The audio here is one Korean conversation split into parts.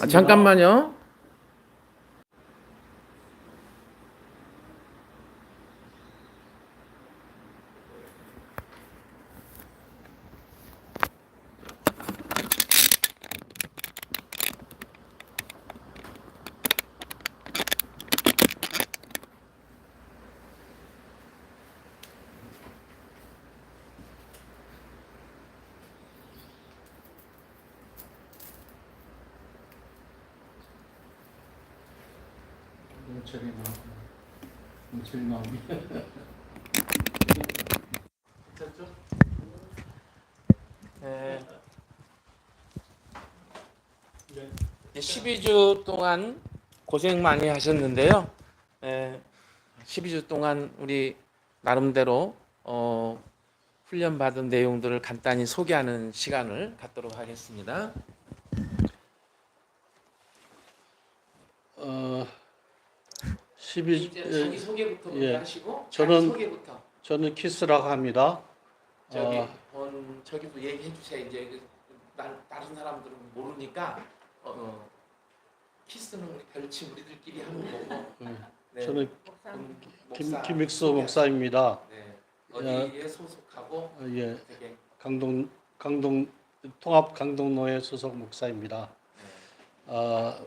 아, 잠깐만요. 문철이 나오고 네, 네. 12주 동안 고생 많이 하셨는데요. 네, 12주 동안 우리 나름대로 어, 훈련 받은 내용들을 간단히 소개하는 시간을 갖도록 하겠습니다. 어 12, 이제 자기 예, 소개부터 예. 하시고 저는- 자기 소개부터 저는 키스라고 합니다. 저기 어, 본 저기도 얘기해 주세요. 이제 그, 나, 다른 사람들은 모르니까 어, 어, 키스는 우리 별칭 우리들끼리 하는 거고. 음, 네, 저는 음, 김, 목사 김익수 소개- 목사입니다. 네, 어디에 소속하고 어, 예, 되게 강동 강동 통합 강동로의 소속 목사입니다. 네, 어,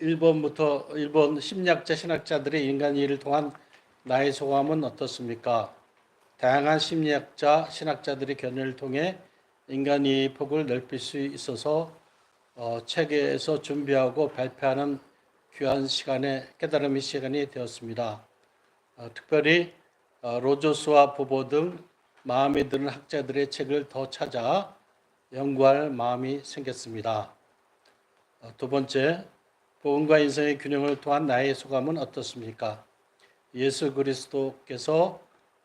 1번부터 1번 심리학자 신학자들의 인간 이해를 통한 나의 소감은 어떻습니까? 다양한 심리학자 신학자들의 견해를 통해 인간 이해의 폭을 넓힐 수 있어서 어, 책에서 준비하고 발표하는 귀한 시간에 깨달음의 시간이 되었습니다. 어, 특별히 어, 로저스와 보보 등 마음에 드는 학자들의 책을 더 찾아 연구할 마음이 생겼습니다. 어, 두 번째, 복음과 인생의 균형을 통한 나의 소감은 어떻습니까? 예수 그리스도께서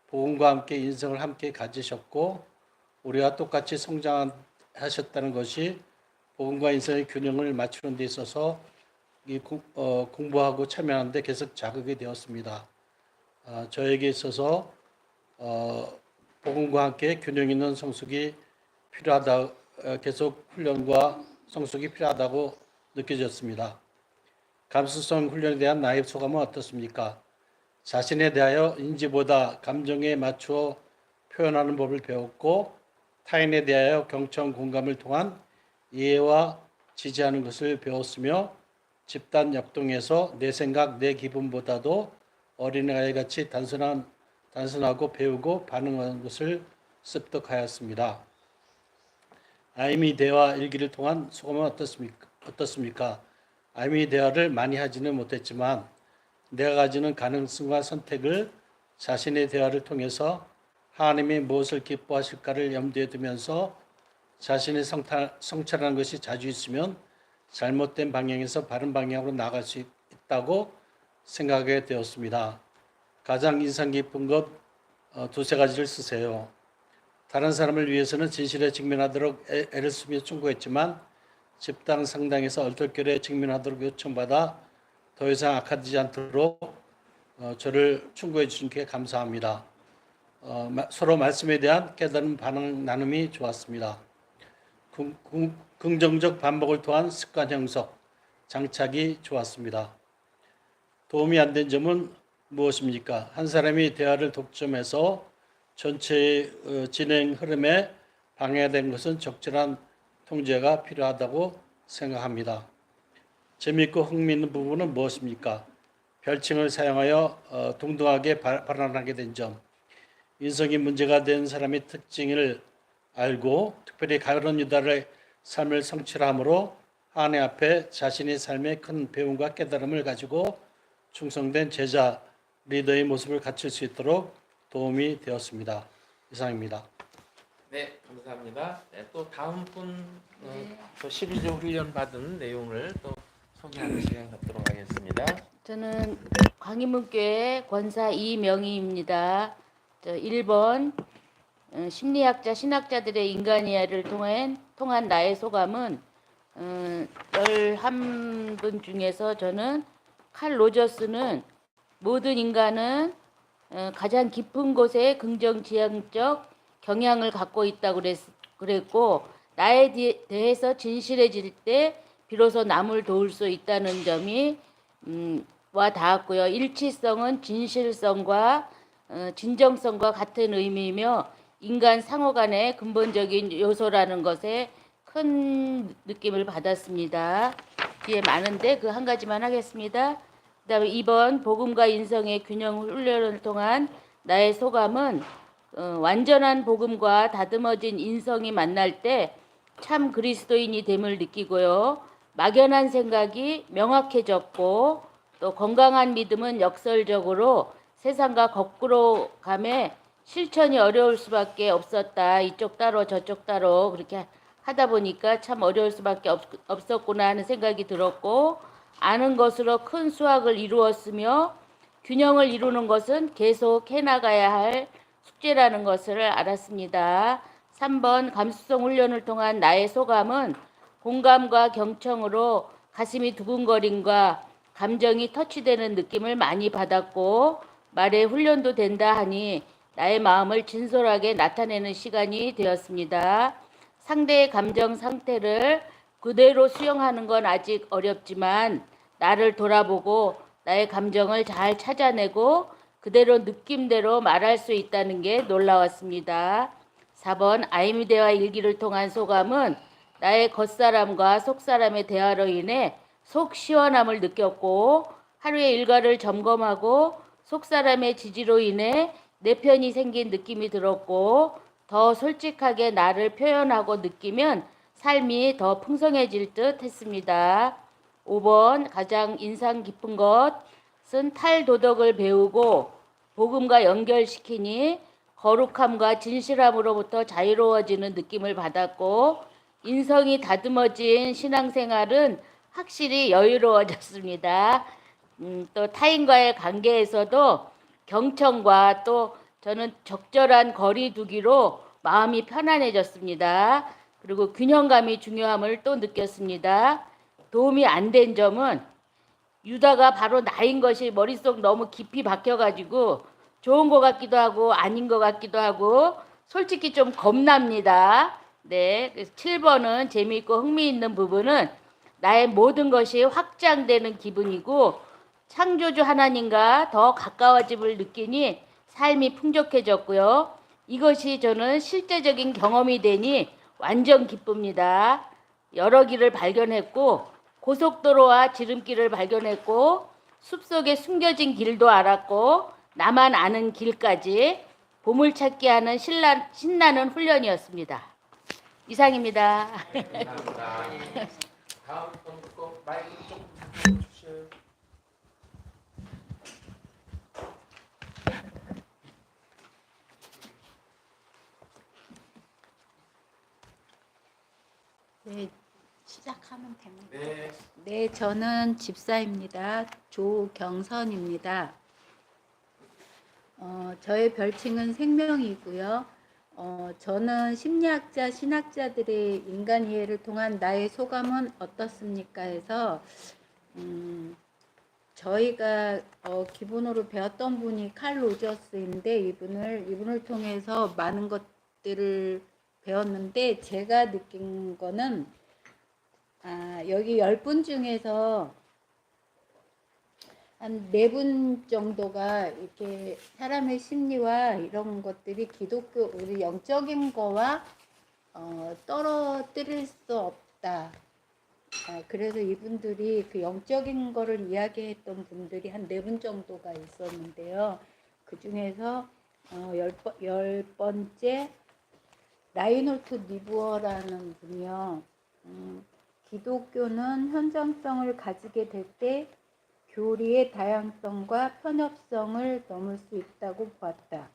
복음과 함께 인생을 함께 가지셨고 우리와 똑같이 성장하셨다는 것이 복음과 인생의 균형을 맞추는 데 있어서 이 공, 어, 공부하고 참여하는 데 계속 자극이 되었습니다. 아, 저에게 있어서 어, 복음과 함께 균형 있는 성숙이 필요하다, 어, 계속 훈련과 성숙이 필요하다고 느껴졌습니다. 감수성 훈련에 대한 나의 소감은 어떻습니까? 자신에 대하여 인지보다 감정에 맞추어 표현하는 법을 배웠고 타인에 대하여 경청 공감을 통한 이해와 지지하는 것을 배웠으며 집단 역동에서 내 생각, 내 기분보다도 어린아이 같이 단순한 단순하고 배우고 반응하는 것을 습득하였습니다. 아이미 대화 일기를 통한 소감은 어떻습니까? 어떻습니까? 아이미 대화를 많이 하지는 못했지만 내가 가지는 가능성과 선택을 자신의 대화를 통해서 하나님이 무엇을 기뻐하실까를 염두에 두면서 자신의 성탈, 성찰하는 것이 자주 있으면 잘못된 방향에서 바른 방향으로 나갈 수 있다고 생각하게 되었습니다. 가장 인상 깊은 것 어, 두세 가지를 쓰세요. 다른 사람을 위해서는 진실에 직면하도록 애- 애를 쓰며 충고했지만 집단 상당에서 얼떨결에 직면하도록 요청받아 더 이상 악화되지 않도록 어, 저를 충고해 주신 게 감사합니다. 어, 마- 서로 말씀에 대한 깨달은 반응 나눔이 좋았습니다. 긍정적 반복을 통한 습관 형성, 장착이 좋았습니다. 도움이 안 된 점은 무엇입니까? 한 사람이 대화를 독점해서 전체의 어, 진행 흐름에 방해된 것은 적절한 통제가 필요하다고 생각합니다. 재미있고 흥미있는 부분은 무엇입니까? 별칭을 사용하여 어, 동등하게 발- 발언하게 된 점, 인성이 문제가 된 사람의 특징을 알고 특별히 가론 유다의 삶을 성취함으로 하나님 앞에 자신의 삶의 큰 배움과 깨달음을 가지고 충성된 제자 리더의 모습을 갖출 수 있도록 도움이 되었습니다. 이상입니다. 네, 감사합니다. 네, 또 다음 분, 어, 또 12주 훈련 받은 내용을 또 소개하는 시간 갖도록 하겠습니다. 저는 광희문교회 권사 이명희입니다. 저 1번 어, 심리학자 신학자들의 인간 이해를 통한 통한 나의 소감은 어, 11분 중에서 저는 칼 로저스는 모든 인간은 어, 가장 깊은 곳에 긍정 지향적 경향을 갖고 있다고 그랬, 그랬고 나에 대- 대해서 진실해질 때 비로소 남을 도울 수 있다는 점이 음, 와 닿았고요. 일치성은 진실성과 어, 진정성과 같은 의미이며 인간 상호 간의 근본적인 요소라는 것에 큰 느낌을 받았습니다. 뒤에 많은데 그 한 가지만 하겠습니다. 그 다음에 2번 복음과 인성의 균형 훈련을 통한 나의 소감은 어, 완전한 복음과 다듬어진 인성이 만날 때 참 그리스도인이 됨을 느끼고요. 막연한 생각이 명확해졌고 또 건강한 믿음은 역설적으로 세상과 거꾸로 감에 실천이 어려울 수밖에 없었다. 이쪽 따로 저쪽 따로 그렇게 하다 보니까 참 어려울 수밖에 없, 없었구나 하는 생각이 들었고 아는 것으로 큰 수확을 이루었으며 균형을 이루는 것은 계속 해나가야 할 숙제라는 것을 알았습니다. 3번 감수성 훈련을 통한 나의 소감은 공감과 경청으로 가슴이 두근거림과 감정이 터치되는 느낌을 많이 받았고 말에 훈련도 된다 하니 나의 마음을 진솔하게 나타내는 시간이 되었습니다. 상대의 감정 상태를 그대로 수용하는 건 아직 어렵지만 나를 돌아보고 나의 감정을 잘 찾아내고 그대로 느낌대로 말할 수 있다는 게 놀라웠습니다. 4번 아이미대와 일기를 통한 소감은 나의 겉사람과 속사람의 대화로 인해 속 시원함을 느꼈고 하루의 일과를 점검하고 속사람의 지지로 인해 내 편이 생긴 느낌이 들었고 더 솔직하게 나를 표현하고 느끼면 삶이 더 풍성해질 듯 했습니다. 5번 가장 인상 깊은 것 은 탈도덕을 배우고 복음과 연결시키니 거룩함과 진실함으로부터 자유로워지는 느낌을 받았고 인성이 다듬어진 신앙생활은 확실히 여유로워졌습니다. 음, 또 타인과의 관계에서도 경청과 또 저는 적절한 거리 두기로 마음이 편안해졌습니다. 그리고 균형감이 중요함을 또 느꼈습니다. 도움이 안 된 점은 유다가 바로 나인 것이 머릿속 너무 깊이 박혀가지고 좋은 것 같기도 하고 아닌 것 같기도 하고 솔직히 좀 겁납니다. 네, 그래서 7번은 재미있고 흥미있는 부분은 나의 모든 것이 확장되는 기분이고 창조주 하나님과 더 가까워짐을 느끼니 삶이 풍족해졌고요. 이것이 저는 실제적인 경험이 되니 완전 기쁩니다. 여러 길을 발견했고 고속도로와 지름길을 발견했고 숲속에 숨겨진 길도 알았고 나만 아는 길까지 보물찾기 하는 신나, 신나는 훈련이었습니다. 이상입니다. 감사합니다. 다음 분거 마이크 좀 잠깐 주세요. 네, 시작하면 됩니다. 네. 네, 저는 집사입니다. 조경선입니다. 어, 저의 별칭은 생명이고요. 어, 저는 심리학자, 신학자들의 인간 이해를 통한 나의 소감은 어떻습니까? 해서 음, 저희가 어, 기본으로 배웠던 분이 칼 로저스인데 이분을 이분을 통해서 많은 것들을 배웠는데 제가 느낀 거는 아, 여기 열분 중에서 한네분 정도가 이렇게 사람의 심리와 이런 것들이 기독교 우리 영적인 거와 어, 떨어뜨릴 수 없다. 아, 그래서 이분들이 그 영적인 거를 이야기했던 분들이 한 네 분 정도가 있었는데요. 그 중에서 어, 열, 번- 열 번째 라이놀트 니부어라는 분이요. 음, 기독교는 현장성을 가지게 될 때 교리의 다양성과 편협성을 넘을 수 있다고 보았다.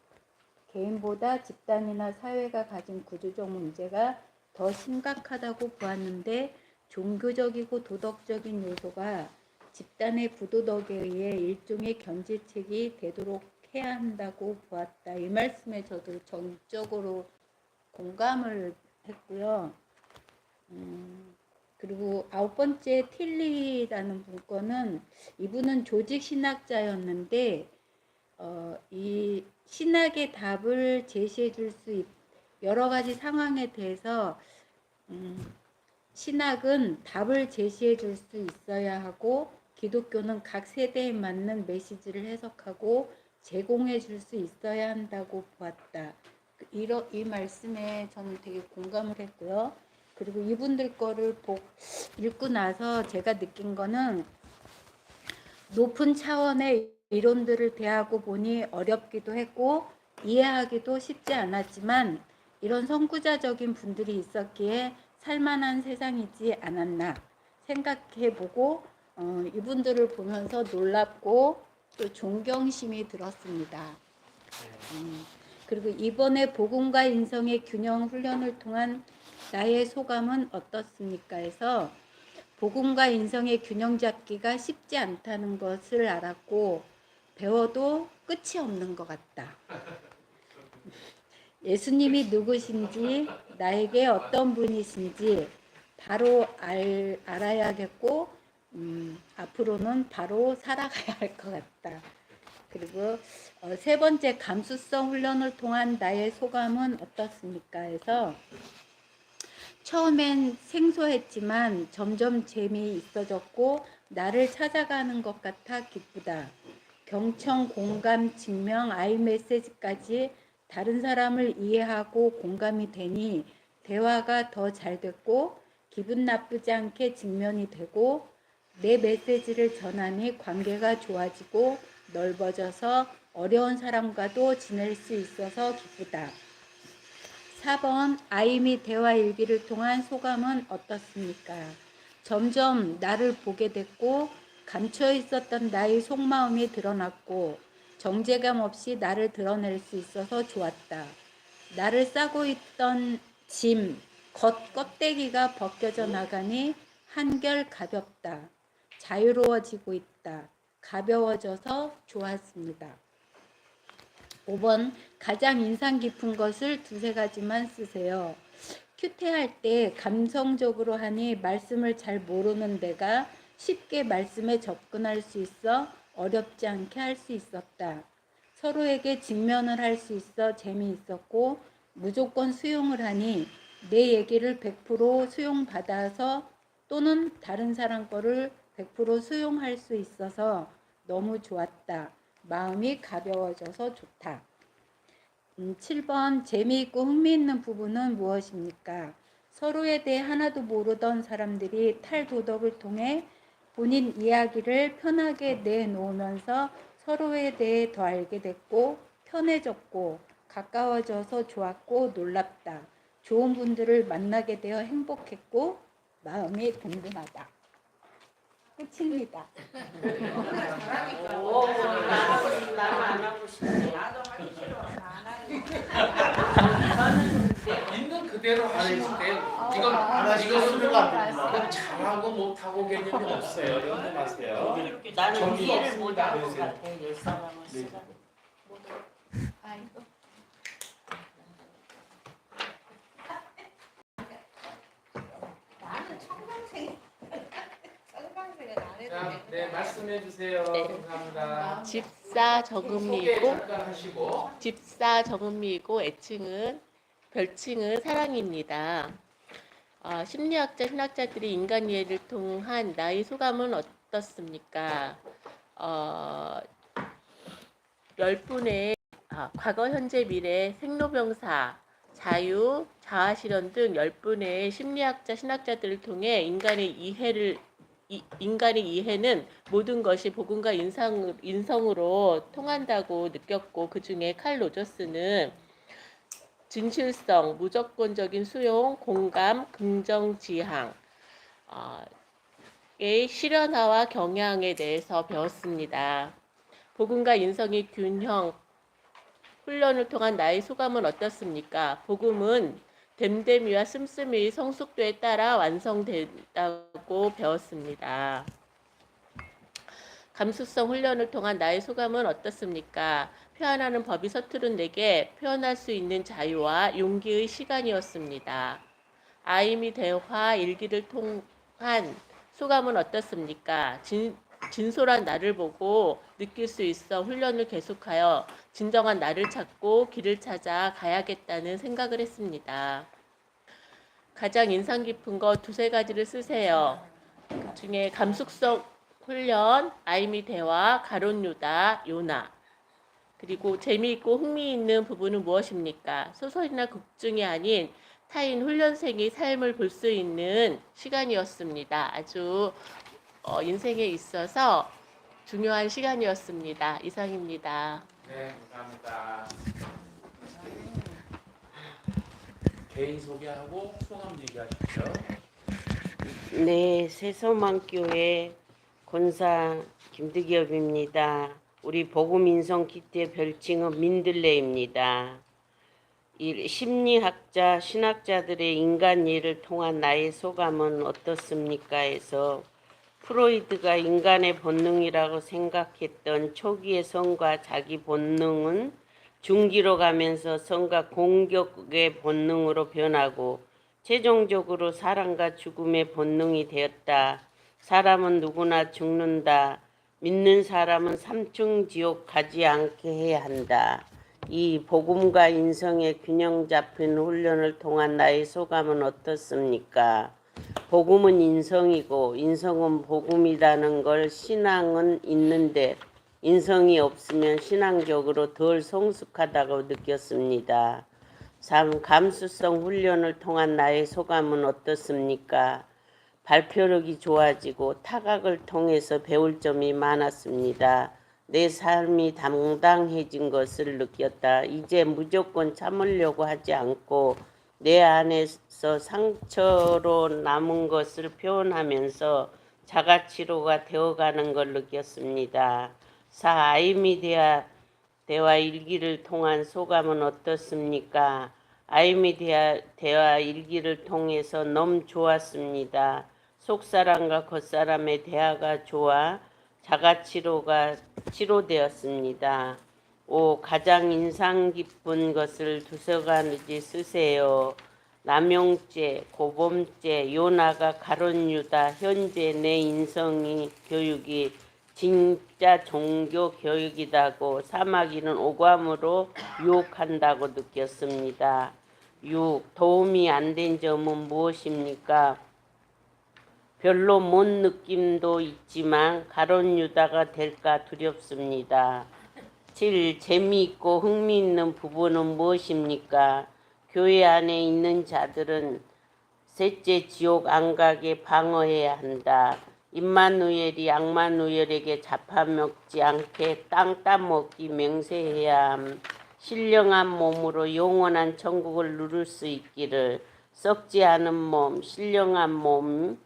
개인보다 집단이나 사회가 가진 구조적 문제가 더 심각하다고 보았는데 종교적이고 도덕적인 요소가 집단의 부도덕에 의해 일종의 견제책이 되도록 해야 한다고 보았다. 이 말씀에 저도 전적으로 공감을 했고요. 음, 그리고 아홉 번째 틸리라는 분 거는 이분은 조직 신학자였는데 어, 이 신학의 답을 제시해 줄수 있, 여러 가지 상황에 대해서 음, 신학은 답을 제시해 줄 수 있어야 하고 기독교는 각 세대에 맞는 메시지를 해석하고 제공해 줄 수 있어야 한다고 보았다. 이러, 이 말씀에 저는 되게 공감을 했고요. 그리고 이분들 거를 보, 읽고 나서 제가 느낀 거는 높은 차원의 이론들을 대하고 보니 어렵기도 했고 이해하기도 쉽지 않았지만 이런 선구자적인 분들이 있었기에 살만한 세상이지 않았나 생각해보고 어, 이분들을 보면서 놀랍고 또 존경심이 들었습니다. 음, 그리고 이번에 복음과 인성의 균형 훈련을 통한 나의 소감은 어떻습니까? 해서 복음과 인성의 균형 잡기가 쉽지 않다는 것을 알았고 배워도 끝이 없는 것 같다. 예수님이 누구신지 나에게 어떤 분이신지 바로 알, 알아야겠고 음, 앞으로는 바로 살아가야 할 것 같다. 그리고 어, 세 번째 감수성 훈련을 통한 나의 소감은 어떻습니까? 해서 처음엔 생소했지만 점점 재미있어졌고 나를 찾아가는 것 같아 기쁘다. 경청, 공감, 증명, 아이 메시지까지 다른 사람을 이해하고 공감이 되니 대화가 더 잘 됐고 기분 나쁘지 않게 직면이 되고 내 메시지를 전하니 관계가 좋아지고 넓어져서 어려운 사람과도 지낼 수 있어서 기쁘다. 4번 아이미 대화 일기를 통한 소감은 어떻습니까? 점점 나를 보게 됐고 감춰 있었던 나의 속마음이 드러났고 정제감 없이 나를 드러낼 수 있어서 좋았다. 나를 싸고 있던 짐, 겉 껍데기가 벗겨져 나가니 한결 가볍다. 자유로워지고 있다. 가벼워져서 좋았습니다. 5번 가장 인상 깊은 것을 두세 가지만 쓰세요. 큐티할 때 감성적으로 하니 말씀을 잘 모르는 내가 쉽게 말씀에 접근할 수 있어 어렵지 않게 할 수 있었다. 서로에게 직면을 할 수 있어 재미있었고 무조건 수용을 하니 내 얘기를 100% 수용받아서 또는 다른 사람 거를 100% 수용할 수 있어서 너무 좋았다. 마음이 가벼워져서 좋다. 음, 7번 재미있고 흥미있는 부분은 무엇입니까? 서로에 대해 하나도 모르던 사람들이 탈도덕을 통해 본인 이야기를 편하게 내놓으면서 서로에 대해 더 알게 됐고 편해졌고 가까워져서 좋았고 놀랍다. 좋은 분들을 만나게 되어 행복했고 마음이 든든하다. 끝입니다. 있는 그대로 하실 때 이건 안 하시고 이건 수료가 안 됩니다. 이건 잘하고 못하고 개념이 없어요. 연습하세요. 나는 이해를 네. 같아. 옛 사람은 네. 시간. 아이고. 나는 청강생 청강생은 안 해도 자, 네 말씀해 주세요. 네. 감사합니다. 집사 소개 정은미이고 잠깐 하시고 집사 정은미이고 애칭은 별칭은 사랑입니다. 어, 심리학자 신학자들이 인간 이해를 통한 나의 소감은 어떻습니까? 어, 열 분의 아, 과거, 현재, 미래, 생로병사, 자유, 자아실현 등 열 분의 심리학자 신학자들을 통해 인간의 이해를 이, 인간의 이해는 모든 것이 복음과 인상, 인성으로 통한다고 느꼈고 그 중에 칼 로저스는 진실성, 무조건적인 수용, 공감, 긍정 지향, 어, 의 실현화와 경향에 대해서 배웠습니다. 복음과 인성의 균형 훈련을 통한 나의 소감은 어떻습니까? 복음은 됨됨이와 씀씀이의 성숙도에 따라 완성된다고 배웠습니다. 감수성 훈련을 통한 나의 소감은 어떻습니까? 표현하는 법이 서투른 내게 표현할 수 있는 자유와 용기의 시간이었습니다. 아이미 대화 일기를 통한 소감은 어떻습니까? 진, 진솔한 나를 보고 느낄 수 있어 훈련을 계속하여 진정한 나를 찾고 길을 찾아 가야겠다는 생각을 했습니다. 가장 인상 깊은 거 두세 가지를 쓰세요. 그 중에 감숙성 훈련, 아이미 대화, 가론 유다, 요나. 그리고 재미있고 흥미있는 부분은 무엇입니까? 소설이나 극 중이 아닌 타인 훈련생의 삶을 볼 수 있는 시간이었습니다. 아주 어, 인생에 있어서 중요한 시간이었습니다. 이상입니다. 네, 감사합니다. 개인 소개하고 소감 얘기하십시오. 네, 새소망교회 권사 김득엽입니다. 우리 복음인성 기태 별칭은 민들레입니다. 이 심리학자, 신학자들의 인간 이해를 통한 나의 소감은 어떻습니까? 해서 프로이드가 인간의 본능이라고 생각했던 초기의 성과 자기 본능은 중기로 가면서 성과 공격의 본능으로 변하고 최종적으로 사랑과 죽음의 본능이 되었다. 사람은 누구나 죽는다. 믿는 사람은 삼층 지옥 가지 않게 해야 한다. 이 복음과 인성의 균형 잡힌 훈련을 통한 나의 소감은 어떻습니까? 복음은 인성이고 인성은 복음이라는 걸 신앙은 있는데 인성이 없으면 신앙적으로 덜 성숙하다고 느꼈습니다. 3. 감수성 훈련을 통한 나의 소감은 어떻습니까? 발표력이 좋아지고 타각을 통해서 배울 점이 많았습니다. 내 삶이 당당해진 것을 느꼈다. 이제 무조건 참으려고 하지 않고 내 안에서 상처로 남은 것을 표현하면서 자가치료가 되어가는 걸 느꼈습니다. 4. 아이미 대화, 일기를 통한 소감은 어떻습니까? 아이미 대화, 대화 일기를 통해서 너무 좋았습니다. 속사람과 겉사람의 대화가 좋아 자가치료가 치료되었습니다. 5. 가장 인상 깊은 것을 두세 가지 쓰세요. 남용죄, 고범죄, 요나가 가론유다, 현재 내 인성이 교육이 진짜 종교 교육이다고 사마귀는 오감으로 유혹한다고 느꼈습니다. 6. 도움이 안 된 점은 무엇입니까? 별로 못 느낌도 있지만 가론 유다가 될까 두렵습니다. 7. 재미있고 흥미있는 부분은 무엇입니까? 교회 안에 있는 자들은 셋째 지옥 안 가게 방어해야 한다. 임마누엘이 악마누엘에게 잡아먹지 않게 땅 따먹기 맹세해야 함. 신령한 몸으로 영원한 천국을 누릴 수 있기를 썩지 않은 몸, 신령한 몸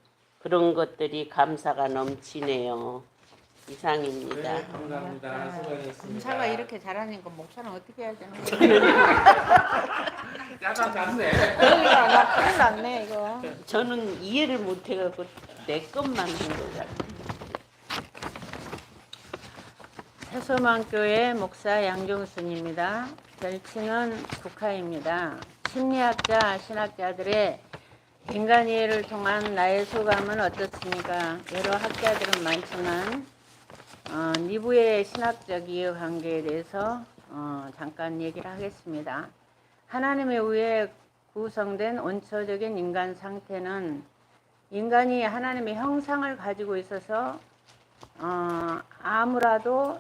그런 것들이 감사가 넘치네요. 이상입니다. 네, 감사합니다. 수고하셨습니다. 검사가 이렇게 잘하니까 목사는 어떻게 해야 되는 거야? 약간 작네. 그러니까 나 큰일 났네 이거. 저는 이해를 못 해갖고 내 것만 한 거잖아요. 해소망교회 목사 양종순입니다. 별칭은 국화입니다. 심리학자, 신학자들의 인간 이해를 통한 나의 소감은 어떻습니까? 여러 학자들은 많지만 어, 니부의 신학적 이해 관계에 대해서 어, 잠깐 얘기를 하겠습니다. 하나님의 의해 구성된 원초적인 인간 상태는 인간이 하나님의 형상을 가지고 있어서 어, 아무라도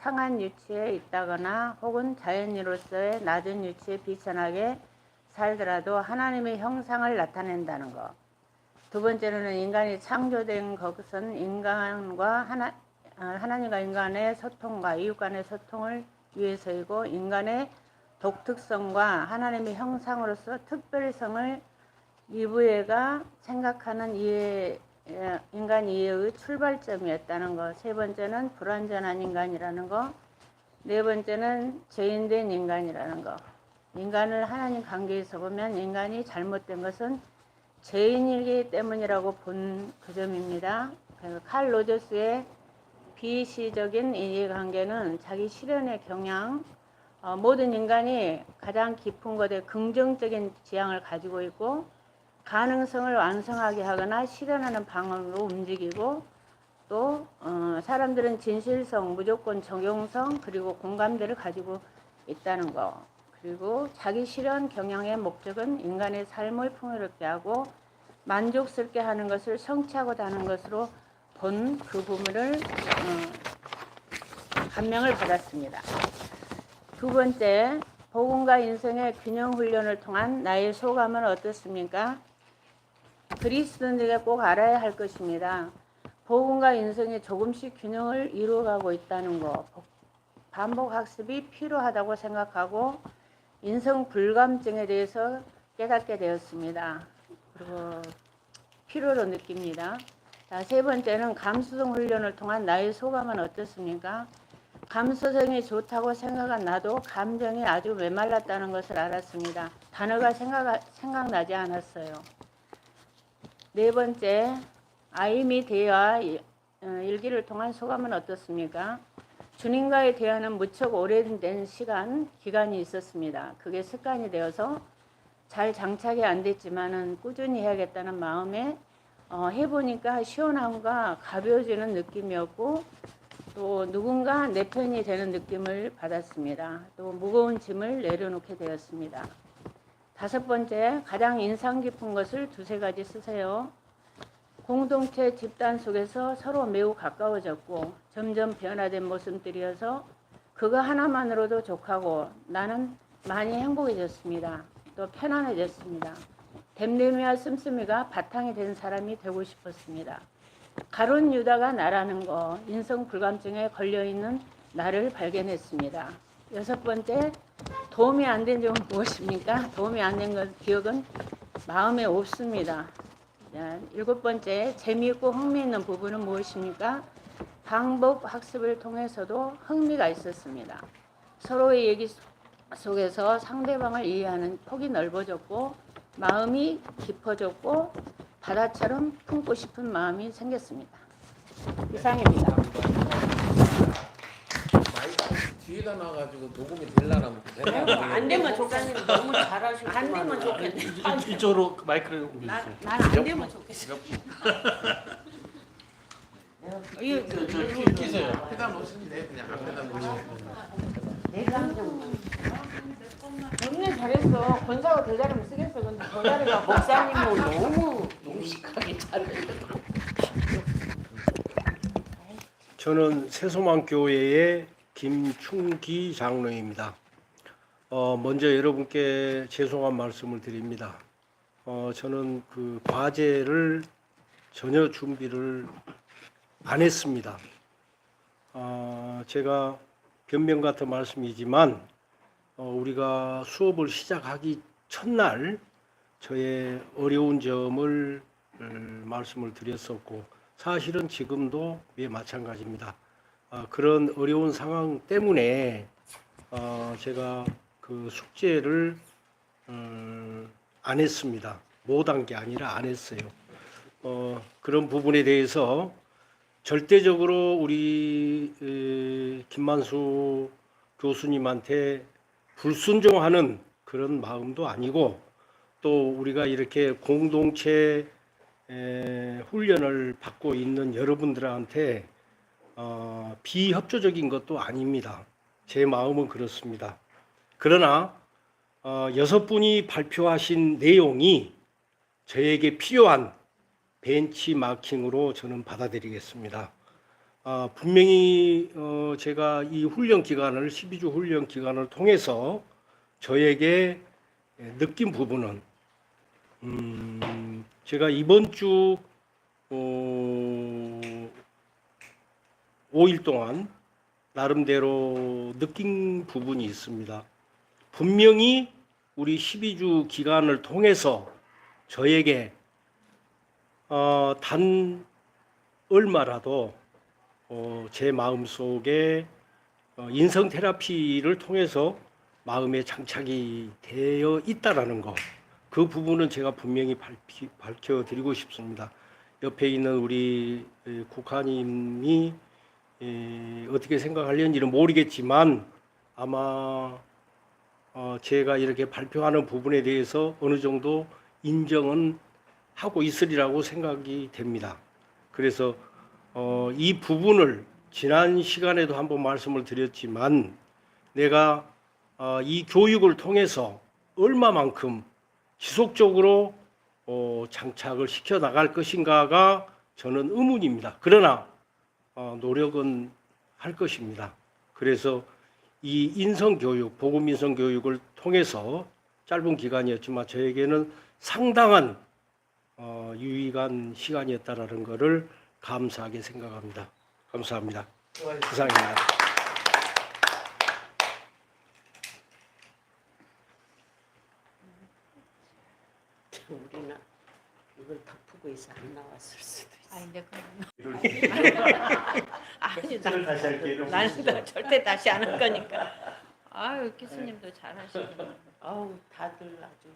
상한 위치에 있다거나 혹은 자연인으로서의 낮은 위치에 비천하게 살더라도 하나님의 형상을 나타낸다는 것. 두 번째로는 인간이 창조된 것은 인간과 하나, 아, 하나님과 인간의 소통과 이웃 간의 소통을 위해서이고 인간의 독특성과 하나님의 형상으로서 특별성을 이부애가 생각하는 이해, 예, 인간 이해의 출발점이었다는 것. 세 번째는 불완전한 인간이라는 것. 네 번째는 죄인된 인간이라는 것. 인간을 하나님 관계에서 보면 인간이 잘못된 것은 죄인이기 때문이라고 본 그 점입니다. 그래서 칼 로저스의 비시적인 이해관계는 자기 실현의 경향, 어, 모든 인간이 가장 깊은 것에 긍정적인 지향을 가지고 있고 가능성을 완성하게 하거나 실현하는 방향으로 움직이고 또 어, 사람들은 진실성, 무조건 적용성 그리고 공감대를 가지고 있다는 거. 그리고 자기 실현 경영의 목적은 인간의 삶을 풍요롭게 하고 만족스럽게 하는 것을 성취하고자 하는 것으로 본 그 부분을 어, 감명을 받았습니다. 두 번째, 복음과 인생의 균형 훈련을 통한 나의 소감은 어떻습니까? 그리스도인들에게 꼭 알아야 할 것입니다. 복음과 인생이 조금씩 균형을 이루어가고 있다는 거, 반복 학습이 필요하다고 생각하고 인성 불감증에 대해서 깨닫게 되었습니다. 그리고 필요로 느낍니다. 자, 세 번째는 감수성 훈련을 통한 나의 소감은 어떻습니까? 감수성이 좋다고 생각한 나도 감정이 아주 메말랐다는 것을 알았습니다. 단어가 생각, 생각나지 않았어요. 네 번째, 아이미 대화 어, 일기를 통한 소감은 어떻습니까? 주님과의 대화는 무척 오래된 시간, 기간이 있었습니다. 그게 습관이 되어서 잘 장착이 안 됐지만은 꾸준히 해야겠다는 마음에 어, 해보니까 시원함과 가벼워지는 느낌이었고 또 누군가 내 편이 되는 느낌을 받았습니다. 또 무거운 짐을 내려놓게 되었습니다. 다섯 번째, 가장 인상 깊은 것을 두세 가지 쓰세요. 공동체 집단 속에서 서로 매우 가까워졌고 점점 변화된 모습들이어서 그거 하나만으로도 족하고 나는 많이 행복해졌습니다. 또 편안해졌습니다. 댐댐이와 씀씀이가 바탕이 된 사람이 되고 싶었습니다. 가론 유다가 나라는 거, 인성 불감증에 걸려 있는 나를 발견했습니다. 여섯 번째, 도움이 안 된 점은 무엇입니까? 도움이 안된것 기억은 마음에 없습니다. 자, 일곱 번째, 재미있고 흥미있는 부분은 무엇입니까? 방법 학습을 통해서도 흥미가 있었습니다. 서로의 얘기 속에서 상대방을 이해하는 폭이 넓어졌고 마음이 깊어졌고 바다처럼 품고 싶은 마음이 생겼습니다. 이상입니다. 마이크 뒤에다 놔가지고 녹음이 될라나 안 되면 좋겠네. 너무 잘하시고 안 되면 좋겠네. 이- 이쪽으로 마이크를 옮겨주세요. 난안 되면 좋겠어. 이거 저, 저 키- 키세요. 해다 놓으시면 돼 그냥 앞에다 놓으시면 정 말 잘했어. 권사가 더 잘하면 쓰겠어. 근데 더 잘해가 목사님은 너무 무식하게 잘해. 저는 세소망교회의 김충기 장로입니다. 어, 먼저 여러분께 죄송한 말씀을 드립니다. 어, 저는 그 과제를 전혀 준비를 안 했습니다. 어, 제가 변명 같은 말씀이지만 어, 우리가 수업을 시작하기 첫날 저의 어려운 점을 음, 말씀을 드렸었고 사실은 지금도 왜 마찬가지입니다. 아, 그런 어려운 상황 때문에 어, 제가 그 숙제를 음, 안 했습니다. 못한 게 아니라 안 했어요. 어, 그런 부분에 대해서 절대적으로 우리 에, 김만수 교수님한테 불순종하는 그런 마음도 아니고 또 우리가 이렇게 공동체 에, 훈련을 받고 있는 여러분들한테 어, 비협조적인 것도 아닙니다. 제 마음은 그렇습니다. 그러나 어, 여섯 분이 발표하신 내용이 저에게 필요한 벤치마킹으로 저는 받아들이겠습니다. 아, 분명히 어, 제가 이 훈련 기간을 12주 훈련 기간을 통해서 저에게 느낀 부분은 음, 제가 이번 주 어, 5일 동안 나름대로 느낀 부분이 있습니다. 분명히 우리 12주 기간을 통해서 저에게 어, 단 얼마라도 어, 제 마음 속에 어, 인성 테라피를 통해서 마음에 장착이 되어 있다라는 거. 그 부분은 제가 분명히 밝히, 밝혀드리고 싶습니다. 옆에 있는 우리 에, 국화님이 에, 어떻게 생각하려는지는 모르겠지만 아마 어, 제가 이렇게 발표하는 부분에 대해서 어느 정도 인정은 하고 있으리라고 생각이 됩니다. 그래서 어, 이 부분을 지난 시간에도 한번 말씀을 드렸지만 내가 어, 이 교육을 통해서 얼마만큼 지속적으로 어, 장착을 시켜 나갈 것인가가 저는 의문입니다. 그러나 어, 노력은 할 것입니다. 그래서 이 인성 교육, 복음 인성 교육을 통해서 짧은 기간이었지만 저에게는 상당한 어, 유익한 시간이었다라는 것을 감사하게 생각합니다. 감사합니다. 이상입니다. 우리는 이걸 덮고 있어 안 나왔을 수도 있어. 아 이제 그럼 아니 나, 다시 할게요. 나는 너 절대 다시 안 할 거니까. 아유 교수님도 잘하시고 어우 다들 아주